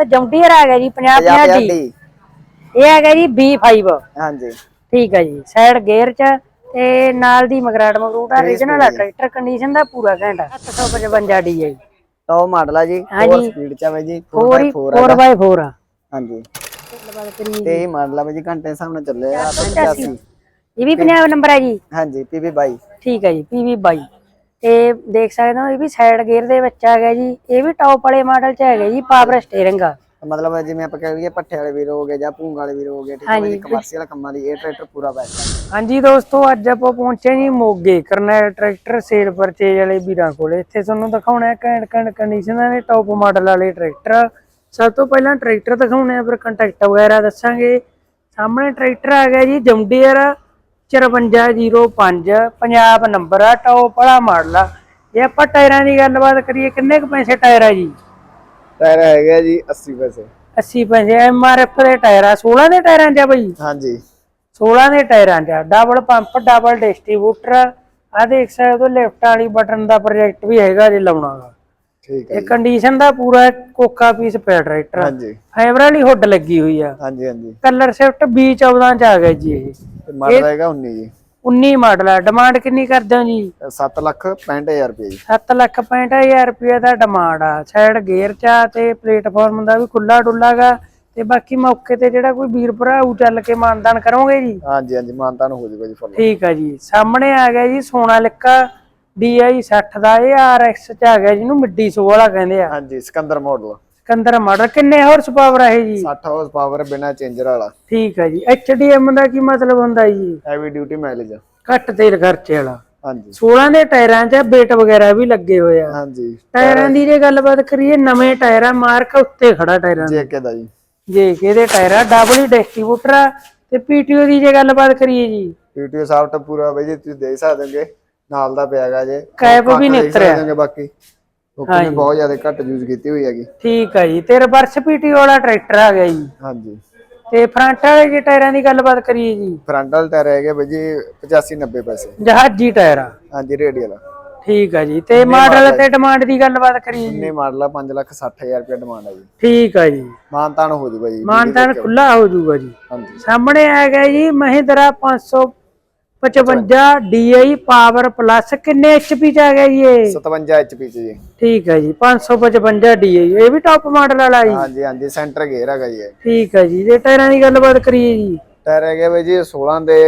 ਤੇ ਜੌਂਡੀਅਰ ਆ ਗਿਆ ਜੀ 50 50 ਡੀ। ਇਹ ਆ ਗਿਆ ਜੀ B5 ਹਾਂਜੀ। ਠੀਕ ਹੈ ਜੀ ਸਾਈਡ ਗੇਅਰ ਚ ਤੇ ਨਾਲ ਦੀ ਮਗਰਾਟ ਮਗਰੂਟ ਆ ਰੀਜਨਲ ਆ ਟਰੈਕਟਰ ਕੰਡੀਸ਼ਨ ਦਾ ਪੂਰਾ ਘੰਟਾ 755 ਡੀ ਹੈ ਜੀ। ਟੌਪ ਮਾਡਲ ਆ ਜੀ 4 ਹਾਂਜੀ। ਸਪੀਡ ਚ ਆ ਬਾਈ ਜੀ 4 4x4 ਆ 4x4 ਆ। ਹਾਂਜੀ। ਤੇ ਇਹ ਮਾਡਲ ਆ ਜੀ ਘੰਟੇ ਹਿਸਾਬ ਨਾਲ ਚੱਲੇ ਆ 85 85 ਇਹ ਵੀ 50 ਨੰਬਰ ਹੈ ਜੀ? ਹਾਂਜੀ ਪੀਵੀ 22 ਠੀਕ ਹੈ ਜੀ PV 22 ਤੇ ਦੇਖ ਸਕਦੇ ਹੋ ਇਹ ਵੀ ਸਾਈਡ ਗੇਅਰ ਦੇ ਵਿੱਚ ਆ ਗਿਆ ਜੀ ਇਹ ਵੀ ਟੌਪ ਵਾਲੇ ਮਾਡਲ ਚ ਹੈਗਾ ਜੀ ਪਾਵਰ ਸਟੀਅਰਿੰਗ ਆ ਮਤਲਬ ਜਿਵੇਂ ਆਪਾਂ ਕਹਿ ਲਈਏ ਪੱਠੇ ਵਾਲੇ ਵੀਰ ਹੋ ਗਏ ਜਾਂ ਭੂੰਗ ਵਾਲੇ ਵੀਰ ਹੋ ਗਏ ਠੀਕ ਹੈ ਜੀ ਕਮਰਸ਼ੀਅਲ ਕੰਮਾਂ ਲਈ ਇਹ ਟਰੈਕਟਰ ਪੂਰਾ ਬੈਸਟ ਹਾਂਜੀ ਦੋਸਤੋ ਅੱਜ ਆਪਾਂ ਪਹੁੰਚੇ ਜੀ ਮੋਗੇ ਕਰਨੈਲ ਟਰੈਕਟਰ ਸੇਲ ਪਰਚੇਜ ਵਾਲੇ ਵੀਰਾਂ ਕੋਲੇ। ਇੱਥੇ ਤੁਹਾਨੂੰ ਦਿਖਾਉਣਾ ਹੈ ਘੈਂਟ ਘੈਂਟ ਕੰਡੀਸ਼ਨਾਂ ਦੇ ਟੌਪ ਮਾਡਲ ਵਾਲੇ ਟਰੈਕਟਰ ਸਭ ਤੋਂ ਪਹਿਲਾਂ ਟਰੈਕਟਰ ਦਿਖਾਉਣੇ ਆ ਫਿਰ ਕੰਟੈਕਟ ਵਗੈਰਾ ਦੱਸਾਂਗੇ। ਸਾਹਮਣੇ ਟਰੈਕਟਰ ਆ ਗਿਆ ਜੀ ਜੰਡੀਅਰ 5405 ਪੰਜਾਬ ਨੰਬਰ ਆ ਟੌਪ ਵਾਲਾ ਮਾਡਲ ਆ ਜੇ ਆਪਾਂ ਟਾਇਰਾਂ ਦੀ ਗੱਲਬਾਤ ਕਰੀਏ ਕਿੰਨੇ ਕੁ ਪੈਸੇ ਟਾਇਰ ਆ ਜੀ? ਟਾਇਰ ਹੈਗਾ ਜੀ 80 ਪੈਸੇ। 80 ਪੈਸੇ ਐਮਆਰਐਫ ਦੇ ਟਾਇਰ ਆ 16 ਦੇ ਟਾਇਰਾਂ ਆ ਬਈ? ਹਾਂਜੀ। 16 ਦੇ ਟਾਇਰਾਂ 'ਚ ਡਬਲ ਪੰਪ ਡਬਲ ਡਿਸਟ੍ਰੀਬਿਊਟਰ ਆ ਦੇਖ ਸਕਦੇ ਹੋ ਲਿਫਟ ਵਾਲੀ ਬਟਨ ਦਾ ਪ੍ਰੋਜੈਕਟ ਵੀ ਹੈਗਾ ਜੇ ਲਾਉਣਾ ਗਾ। ਠੀਕ ਹੈ ਇਹ ਕੰਡੀਸ਼ਨ ਦਾ ਪੂਰਾ ਕੋਕਾ ਪੀਸ ਪਿਆ ਟਰੈਕਟਰ ਹਾਂਜੀ। ਫਾਈਬਰ ਵਾਲੀ ਹੁੱਡ ਲੱਗੀ ਹੋਈ ਆ। ਹਾਂਜੀ ਹਾਂਜੀ। ਕਲਰ ਸ਼ਿਫਟ B14 ਚ ਆ ਗਿਆ ਜੀ ਇਹ। ਤੇ ਮਾਡਲ ਹੈਗਾ 19 ਜੀ। 19 ਮਾਡਲ ਆ। ਡਿਮਾਂਡ ਕਿੰਨੀ ਕਰਦੇ ਹੋ ਜੀ? 7 ਲੱਖ 65000 ਰੁਪਏ ਜੀ। 7 ਲੱਖ 65000 ਰੁਪਏ ਦਾ ਡਿਮਾਂਡ ਆ। ਸਾਈਡ ਗੇਅਰ ਚ ਤੇ ਪਲੇਟਫਾਰਮ ਦਾ ਵੀ ਖੁੱਲਾ ਡੁੱਲਾਗਾ ਤੇ ਬਾਕੀ ਮੌਕੇ ਤੇ ਜਿਹੜਾ ਕੋਈ ਵੀਰ ਭਰਾ ਆਊ ਚੱਲ ਕੇ ਮਾਨਦਾਨ ਕਰੋਗੇ ਜੀ? ਹਾਂਜੀ ਹਾਂਜੀ ਮਾਨਤਾਨ ਹੋ ਜਾਊਗਾ ਜੀ ਫੁੱਲ ਠੀਕ ਆ ਜੀ। ਸਾਹਮਣੇ ਆ ਗਿਆ ਜੀ ਸੋਨਾ ਲਿਕਾ। DI 60 ਦਾ ਇਹ RX ਚ ਆ ਗਿਆ ਜਿਹਨੂੰ ਮਿੱਡੀ ਸੋ ਵਾਲਾ ਕਹਿੰਦੇ ਆ। ਹਾਂਜੀ ਸਿਕੰਦਰ ਮਾਡਲ ਸਿਕੰਦਰ ਮਾਡਲ ਕਿੰਨੇ ਹਾਰਸ ਪਾਵਰ ਇਹ ਜੀ? 60 ਹਾਰਸ ਪਾਵਰ ਬਿਨਾ ਚੇਂਜਰ ਵਾਲਾ। ਠੀਕ ਆ ਜੀ। HDM ਦਾ ਕੀ ਮਤਲਬ ਹੁੰਦਾ ਜੀ? ਹੈਵੀ ਡਿਊਟੀ ਮਾਈਲੇਜ ਘੱਟ ਤੇਲ ਖਰਚੇ ਵਾਲਾ। ਹਾਂਜੀ। 16 ਦੇ ਟਾਇਰਾਂ 'ਚ ਵੇਟ ਵਗੈਰਾ ਵੀ ਲੱਗੇ ਹੋਏ ਆ। ਹਾਂਜੀ। ਟਾਇਰਾਂ ਦੀ ਜੇ ਗੱਲਬਾਤ ਕਰੀਏ ਨਵੇਂ ਟਾਇਰ ਮਾਰਕ ਉੱਤੇ ਖੜਾ ਟਾਇਰਾਂ ਦਾ। ਜੇਕੇ ਦਾ ਜੀ। ਜੇ ਕਿਹਦੇ ਟਾਇਰ ਡਬਲ ਡਿਸਟ੍ਰੀਬਿਊਟਰ ਤੇ PTO ਦੀ ਜੇ ਗੱਲਬਾਤ ਕਰੀਏ ਜੀ। ਪੀਟੀਓ ਸਾਫਟ ਪੂਰਾ ਬਈ ਜੀ ਤੁਸੀਂ ਦੇਖ ਸਕਦੇ ਹੋਗੇ ਨਾਲ ਦਾ ਪਿਆਗਾ ਜੇ। ਕੈਪ ਵੀ ਹੋਗੇ ਬਾਕੀ। ਓਕੇ ਨੇ ਬਹੁਤ ਜ਼ਿਆਦਾ ਘੱਟ ਯੂਜ਼ ਕੀਤੀ ਹੋਈ ਹੈਗੀ। ਠੀਕ ਆ ਜੀ। ਤੇ ਰਿਵਰਸ PTO ਵਾਲਾ ਟਰੈਕਟਰ ਆ ਗਿਆ ਜੀ। ਹਾਂਜੀ। ਤੇ ਫਰੰਟ ਵਾਲੇ ਜੇ ਟਾਇਰਾਂ ਦੀ ਗੱਲਬਾਤ ਕਰੀਏ ਜੀ। ਫਰੰਟਲ ਟਾਇਰ ਹੈਗੇ ਬਈ ਜੀ 85 90 ਪੈਸੇ। ਜਹਾਜੀ ਟਾਇਰ ਆ। ਹਾਂਜੀ ਰੇਡੀਅਲ ਠੀਕ ਆ ਜੀ। ਤੇ ਮਾਡਲ ਤੇ ਡਿਮਾਂਡ ਦੀ ਗੱਲਬਾਤ ਕਰੀਏ ਜੀ। ਇੰਨੇ ਮਾਡਲ ਆ 5 ਲੱਖ 60000 ਰੁਪਏ ਡਿਮਾਂਡ ਹੈ ਜੀ। ਠੀਕ ਆ ਜੀ। ਮਾਨਤਾਨ ਹੋ ਜਾਊਗਾ ਜੀ ਮਾਨਤਾਨ ਖੁੱਲਾ ਹੋ ਜਾਊਗਾ ਜੀ। ਹਾਂਜੀ। ਸਾਹਮਣੇ ਆ ਗਿਆ ਜੀ ਮਹਿੰਦਰਾ 555 DI ਪਾਵਰ ਪਲੱਸ ਕਿੰਨੇ HP ਚ ਆ ਗਿਆ ਜੀ ਇਹ? 57 HP ਚ ਜੀ। ਠੀਕ ਹੈ ਜੀ 555 DI ਇਹ ਵੀ ਟੌਪ ਮਾਡਲ ਵਾਲਾ ਜੀ। ਹਾਂਜੀ ਹਾਂਜੀ ਸੈਂਟਰ ਗੇਅਰ ਹੈਗਾ ਜੀ। ਠੀਕ ਹੈ ਜੀ ਜੇ ਟਾਇਰਾਂ ਦੀ ਗੱਲਬਾਤ ਕਰੀਏ ਜੀ। ਟਾਇਰ ਹੈਗੇ ਬਈ ਜੀ 16 ਦੇ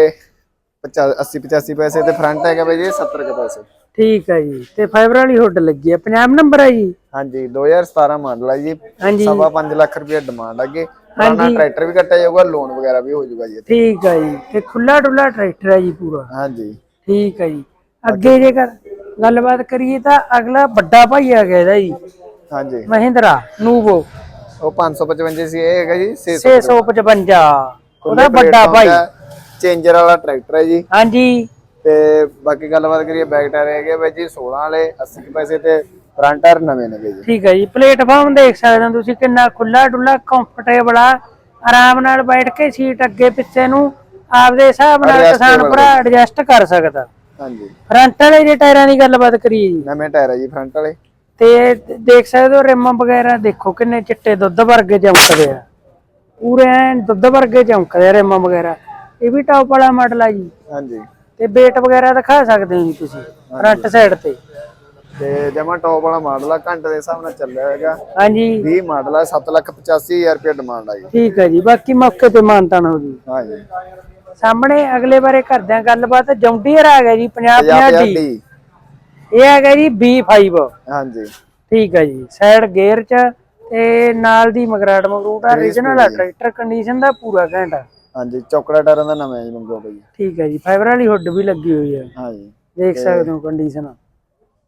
80 85 ਪੈਸੇ ਤੇ ਫਰੰਟ ਹੈਗਾ ਬਈ ਜੀ 70 ਕੇ ਪੈਸੇ। ਠੀਕ ਹੈ ਜੀ ਤੇ ਫਾਈਬਰ ਵਾਲੀ ਹੁੱਡ ਲੱਗੀ ਹੈ ਪੰਜਾਬ ਨੰਬਰ ਹੈ ਜੀ। ਹਾਂਜੀ 2017 ਮਾਡਲ ਹੈ ਜੀ। ਸਵਾ 5 ਲੱਖ ਰੁਪਏ ਡਿਮਾਂਡ ਹੈਗੇ ਪੁਰਾਣਾ ਟਰੈਕਟਰ ਵੀ ਕੱਟਿਆ ਜਾਊਗਾ ਲੋਨ ਵਗੈਰਾ ਵੀ ਹੋ ਜਾਊਗਾ ਜੀ ਇੱਥੇ। ਠੀਕ ਹੈ ਜੀ। ਤੇ ਖੁੱਲਾ ਡੁੱਲਾ ਟਰੈਕਟਰ ਹੈ ਜੀ ਪੂਰਾ। ਹਾਂਜੀ। ਠੀਕ ਹੈ ਜੀ। ਅੱਗੇ ਜੇਕਰ ਗੱਲਬਾਤ ਕਰੀਏ ਤਾਂ ਅਗਲਾ ਵੱਡਾ ਭਾਈ ਆ ਗਿਆ ਇਹਦਾ ਜੀ। ਹਾਂਜੀ। ਮਹਿੰਦਰਾ ਨੂਵੋ। ਉਹ 555 ਸੀ ਇਹ ਹੈਗਾ ਜੀ 600 655 ਉਹਦਾ ਵੱਡਾ ਭਾਈ। ਚੇਂਜਰ ਵਾਲਾ ਟਰੈਕਟਰ ਹੈ ਜੀ। ਹਾਂਜੀ। ਤੇ ਬਾਕੀ ਗੱਲਬਾਤ ਕਰੀਏ ਬੈਕ ਟਾਇਰ ਹੈਗੇ ਬਈ ਜੀ 16 ਵਾਲੇ 80 ਕੁ ਪੈਸੇ ਤੇ ਫਰੰਟ ਟਾਇਰ ਨਵੇਂ ਨੇ ਜੀ। ਠੀਕ ਹੈ ਜੀ ਪਲੇਟਫਾਰਮ ਦੇਖ ਸਕਦੇ ਹੋ ਤੁਸੀਂ ਕਿੰਨਾ ਖੁੱਲਾ ਡੁੱਲਾ ਕੰਫਰਟੇਬਲ ਆ। ਆਰਾਮ ਨਾਲ ਬੈਠ ਕੇ ਸੀਟ ਅੱਗੇ ਪਿੱਛੇ ਨੂੰ ਆਪਦੇ ਹਿਸਾਬ ਨਾਲ ਕਿਸਾਨ ਭਰਾ ਐਡਜਸਟ ਕਰ ਸਕਦਾ। ਹਾਂਜੀ। ਫਰੰਟ ਵਾਲੇ ਜੇ ਟਾਇਰਾਂ ਦੀ ਗੱਲਬਾਤ ਕਰੀਏ ਜੀ। ਨਵੇਂ ਟਾਇਰ ਹੈ ਜੀ ਫਰੰਟ ਵਾਲੇ। ਤੇ ਦੇਖ ਸਕਦੇ ਹੋ ਰਿਮ ਵਗੈਰਾ ਦੇਖੋ ਕਿੰਨੇ ਚਿੱਟੇ ਦੁੱਧ ਵਰਗੇ ਚਮਕਦੇ ਆ। ਪੂਰੇ ਦੁੱਧ ਵਰਗੇ ਚਮਕਦੇ ਆ ਰਿਮ ਵਗੈਰਾ। ਇਹ ਵੀ ਟੌਪ ਵਾਲਾ ਮਾਡਲ ਆ ਜੀ। ਹਾਂਜੀ। ਤੇ ਵੇਟ ਵਗੈਰਾ ਦਿਖਾ ਸਕਦੇ ਹੋ ਜੀ ਤੁਸੀਂ ਫਰੰਟ ਸਾਈਡ ਤੇ। ਤੇ ਜਮਾ ਟੌਪ ਵਾਲਾ ਮਾਡਲ ਆ ਘੰਟੇ ਦੇ ਹਿਸਾਬ ਨਾਲ ਚੱਲਿਆ ਹੈਗਾ ਹਾਂਜੀ। 20 ਮਾਡਲ ਆ 785000 ਰੁਪਏ ਡਿਮਾਂਡ ਆ ਜੀ। ਠੀਕ ਹੈ ਜੀ ਬਾਕੀ ਮੌਕੇ ਤੇ ਮਾਨਤਾਨ ਹੋ ਜੀ। ਹਾਂਜੀ ਸਾਹਮਣੇ ਅਗਲੇ ਬਾਰੇ ਕਰਦੇ ਆ ਗੱਲਬਾਤ ਜੌਂਡੀਅਰ ਆ ਗਿਆ ਜੀ 50 50 50 ਡੀ ਡੀ ਇਹ ਆ ਗਿਆ ਜੀ B5 ਹਾਂਜੀ ਠੀਕ ਹੈ ਜੀ ਸਾਈਡ ਗੇਅਰ ਚ ਤੇ ਨਾਲ ਦੀ ਮਗਰਾਟ ਮਗਰੂਟ ਆ ਰੀਜਨਲ ਆ ਟਰੈਕਟਰ ਕੰਡੀਸ਼ਨ ਦਾ ਪੂਰਾ ਘੈਂਟ ਆ। ਹਾਂਜੀ ਚੌਕੜਾ ਟਾਇਰਾਂ ਦਾ ਨਵਾਂ ਜੀ ਮੰਗੋ ਬਈ ਠੀਕ ਹੈ ਜੀ ਫਾਈਬਰ ਵਾਲੀ ਹੁੱਡ ਵੀ ਲੱਗੀ ਹੋਈ ਹੈ ਹਾਂਜੀ ਦੇਖ ਸਕਦੇ ਹੋ ਕੰਡੀਸ਼ਨ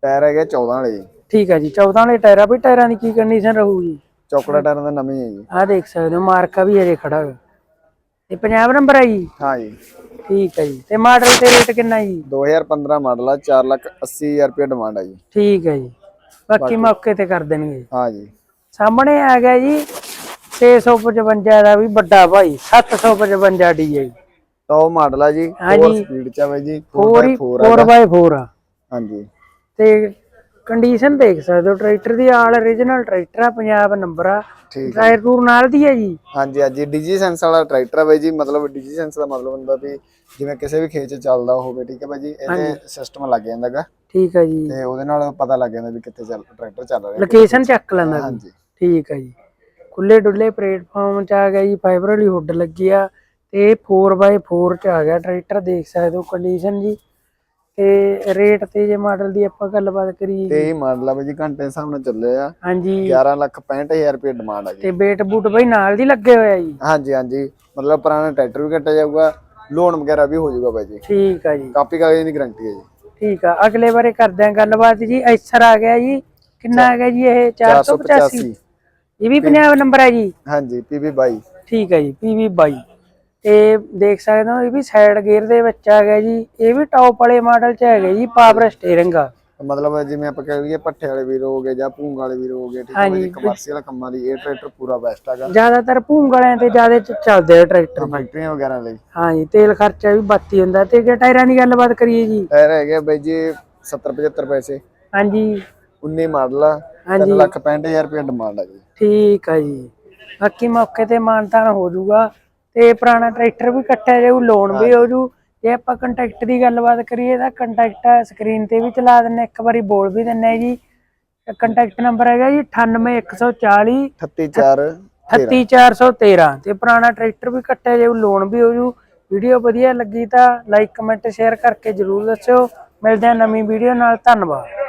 ਟਾਇਰ ਹੈਗੇ 14 ਵਾਲੇ ਜੀ। ਠੀਕ ਹੈ ਜੀ 14 ਵਾਲੇ ਟਾਇਰਾਂ ਵੀ ਟਾਇਰਾਂ ਦੀ ਕੀ ਕੰਡੀਸ਼ਨ ਰਹੂਗੀ ਚੌਕੜਾ ਟਾਇਰਾਂ ਦਾ ਨਵੇਂ ਹੈ ਜੀ। ਆਹ ਦੇਖ ਸਕਦੇ ਹੋ ਮਾਰਕਾ ਵੀ ਹਜੇ ਖੜਾ ਹੈ ਇਹ ਪੰਜਾਬ ਨੰਬਰ ਹੈ ਜੀ? ਹਾਂ ਜੀ। ਠੀਕ ਹੈ ਜੀ ਤੇ ਮਾਡਲ ਤੇ ਰੇਟ ਕਿੰਨਾ ਜੀ? 2015 ਮਾਡਲ ਆ 480000 ਰੁਪਏ ਡਿਮਾਂਡ ਆ ਜੀ। ਠੀਕ ਹੈ ਜੀ ਬਾਕੀ ਮੌਕੇ ਤੇ ਕਰ ਦੇਣਗੇ। ਹਾਂ ਜੀ। ਸਾਹਮਣੇ ਆ ਗਿਆ ਜੀ 655 ਦਾ ਵੀ ਵੱਡਾ ਭਾਈ 755 ਡੀ ਹੈ ਟੌਪ ਮਾਡਲ ਆ ਜੀ 4 ਹਾਂਜੀ। ਸਪੀਡ ਚ ਆ ਬਾਈ ਜੀ 4 4x4 ਆ 4x4 ਆ। ਹਾਂਜੀ ਤੇ ਕੰਡੀਸ਼ਨ ਦੇਖ ਸਕਦੇ ਹੋ ਟਰੈਕਟਰ ਦੀ ਆਲ origignal ਟਰੈਕਟਰ ਆ ਪੰਜਾਬ ਨੰਬਰ ਆ। ਠੀਕ ਟਾਇਰ ਟੂਰ ਨਾਲ ਦੀ ਹੈ ਜੀ। ਹਾਂਜੀ ਹਾਂਜੀ ਡੀਜੀ ਸੈਂਸ ਵਾਲਾ ਟਰੈਕਟਰ ਹੈ ਬਾਈ ਜੀ ਮਤਲਬ ਡੀਜੀ ਸੈਂਸ ਦਾ ਮਤਲਬ ਹੁੰਦਾ ਵੀ ਜਿਵੇਂ ਕਿਸੇ ਵੀ ਖੇਤ 'ਚ ਚੱਲਦਾ ਹੋਵੇ ਠੀਕ ਹੈ ਬਾਈ ਜੀ ਇਹਦੇ ਸਿਸਟਮ ਲੱਗ ਜਾਂਦਾਗਾ। ਠੀਕ ਹੈ ਜੀ। ਤੇ ਉਹਦੇ ਨਾਲ ਪਤਾ ਲੱਗ ਜਾਂਦਾ ਵੀ ਕਿੱਥੇ ਚੱਲ ਟਰੈਕਟਰ ਚੱਲ ਰਿਹਾ। ਲੋਕੇਸ਼ਨ ਚੱਕ ਲੈਂਦਾ। ਹਾਂਜੀ। ਠੀਕ ਹੈ ਜੀ। ਖੁੱਲੇ ਡੁੱਲੇ ਪਲੇਟਫਾਰਮ ਚ ਆ ਗਿਆ ਜੀ ਫਾਈਬਰ ਵਾਲੀ ਹੁੱਡ ਲੱਗੀ ਆ ਤੇ 4x4 ਚ ਆ ਗਿਆ। ਟਰੈਕਟਰ ਦੇਖ ਸਕਦੇ ਹੋ ਕੰਡੀਸ਼ਨ ਜੀ। ਤੇ ਰੇਟ ਤੇ ਜੇ ਮਾਡਲ ਦੀ ਆਪਾਂ ਗੱਲਬਾਤ ਕਰੀਏ ਤੇ ਇਹ ਮਾਡਲ ਆ ਬਾਈ ਜੀ ਘੰਟੇ ਦੇ ਹਿਸਾਬ ਨਾਲ ਚੱਲੇ ਆ। ਹਾਂਜੀ। 11 ਲੱਖ 65000 ਰੁਪਏ ਡਿਮਾਂਡ ਆ ਜੀ। ਤੇ ਬੇਟ ਬੂਟ ਬਈ ਨਾਲ ਦੀ ਲੱਗੇ ਹੋਇਆ ਜੀ। ਹਾਂਜੀ ਹਾਂਜੀ। ਮਤਲਬ ਪੁਰਾਣਾ ਟਰੈਕਟਰ ਵੀ ਕੱਟਿਆ ਜਾਊਗਾ ਲੋਨ ਵਗੈਰਾ ਵੀ ਹੋ ਜਾਊਗਾ ਬਾਈ ਜੀ। ਠੀਕ ਆ ਜੀ। ਕਾਪੀ ਕਾਗਜ਼ ਦੀ ਗਾਰੰਟੀ ਹੈ ਜੀ। ਠੀਕ ਆ। ਅਗਲੇ ਬਾਰੇ ਕਰਦੇ ਆ ਗੱਲਬਾਤ ਜੀ। ਐਸਰ ਆ ਗਿਆ ਜੀ। ਕਿੰਨਾ ਆ ਗਿਆ ਜੀ ਇਹ? 485 ਇਹ ਵੀ ਪੰਜਾਬ ਨੰਬਰ ਹੈ ਜੀ। ਹਾਂਜੀ ਪੀਬੀ 22 ਠੀਕ ਹੈ ਜੀ PV 22 ਤੇ ਦੇਖ ਸਕਦੇ ਹੋ ਇਹ ਵੀ ਸਾਈਡ ਗੇਅਰ ਦੇ ਵਿੱਚ ਆ ਗਿਆ ਜੀ। ਇਹ ਵੀ ਟੌਪ ਵਾਲੇ ਮਾਡਲ ਚ ਹੈਗਾ ਜੀ ਪਾਵਰ ਸਟੀਅਰਿੰਗ ਆ। ਮਤਲਬ ਜਿਵੇਂ ਆਪਾਂ ਕਹਿ ਲਈਏ ਪੱਠੇ ਵਾਲੇ ਵੀਰ ਹੋ ਗਏ ਜਾਂ ਭੂੰਗ ਵਾਲੇ ਵੀਰ ਹੋ ਗਏ ਠੀਕ ਹੈ ਜੀ ਕਮਰਸ਼ੀਅਲ ਕੰਮਾਂ ਲਈ ਇਹ ਟਰੈਕਟਰ ਪੂਰਾ ਬੈਸਟ ਹੈਗਾ। ਜ਼ਿਆਦਾਤਰ ਭੂੰਗ ਵਾਲਿਆਂ ਤੇ ਜ਼ਿਆਦਾ ਚ- ਚੱਲਦੇ ਆ ਟਰੈਕਟਰ ਫੈਕਟਰੀਆਂ ਵਗੈਰਾ ਲਈ। ਹਾਂਜੀ ਤੇਲ ਖਰਚਾ ਵੀ ਬੱਤੀ ਹੁੰਦਾ। ਤੇ ਜੇ ਟਾਇਰਾਂ ਦੀ ਗੱਲਬਾਤ ਕਰੀਏ ਜੀ। ਟਾਇਰ ਹੈਗੇ ਬਾਈ ਜੀ 70 75 ਪੈਸੇ। ਹਾਂਜੀ। 19 ਮਾਡਲ ਆ 3 ਲੱਖ 65000 ਰੁਪਏ ਡਿਮਾਂਡ ਆ ਜੀ। ਠੀਕ ਆ ਜੀ। ਬਾਕੀ ਮੌਕੇ ਤੇ ਮਾਨਤਾਨ ਹੋ ਜਾਊਗਾ। ਤੇ ਪੁਰਾਣਾ ਟਰੈਕਟਰ ਵੀ ਕੱਟਿਆ ਜਾਊ ਲੋਨ ਵੀ ਹੋ ਜੂ ਜੇ ਆਪਾਂ ਕੰਟੈਕਟ ਦੀ ਗੱਲਬਾਤ ਕਰੀਏ ਤਾਂ ਕੰਟੈਕਟ ਸਕਰੀਨ ਤੇ ਵੀ ਚਲਾ ਦਿੰਨੇ ਇੱਕ ਵਾਰੀ ਬੋਲ ਵੀ ਦਿੰਨੇ ਜੀ। ਕੰਟੈਕਟ ਨੰਬਰ ਹੈਗਾ ਜੀ 98140 384 38413 ਤੇ ਪੁਰਾਣਾ ਟਰੈਕਟਰ ਵੀ ਕੱਟਿਆ ਜਾਊ ਲੋਨ ਵੀ ਹੋ ਜੂ ਵੀਡੀਓ ਵਧੀਆ ਲੱਗੀ ਤਾਂ ਲਾਈਕ ਕਮੈਂਟ ਸ਼ੇਅਰ ਕਰਕੇ ਜਰੂਰ ਦੱਸਿਓ। ਮਿਲਦੇ ਹਾਂ ਨਵੀਂ ਵੀਡੀਓ ਨਾਲ। ਧੰਨਵਾਦ।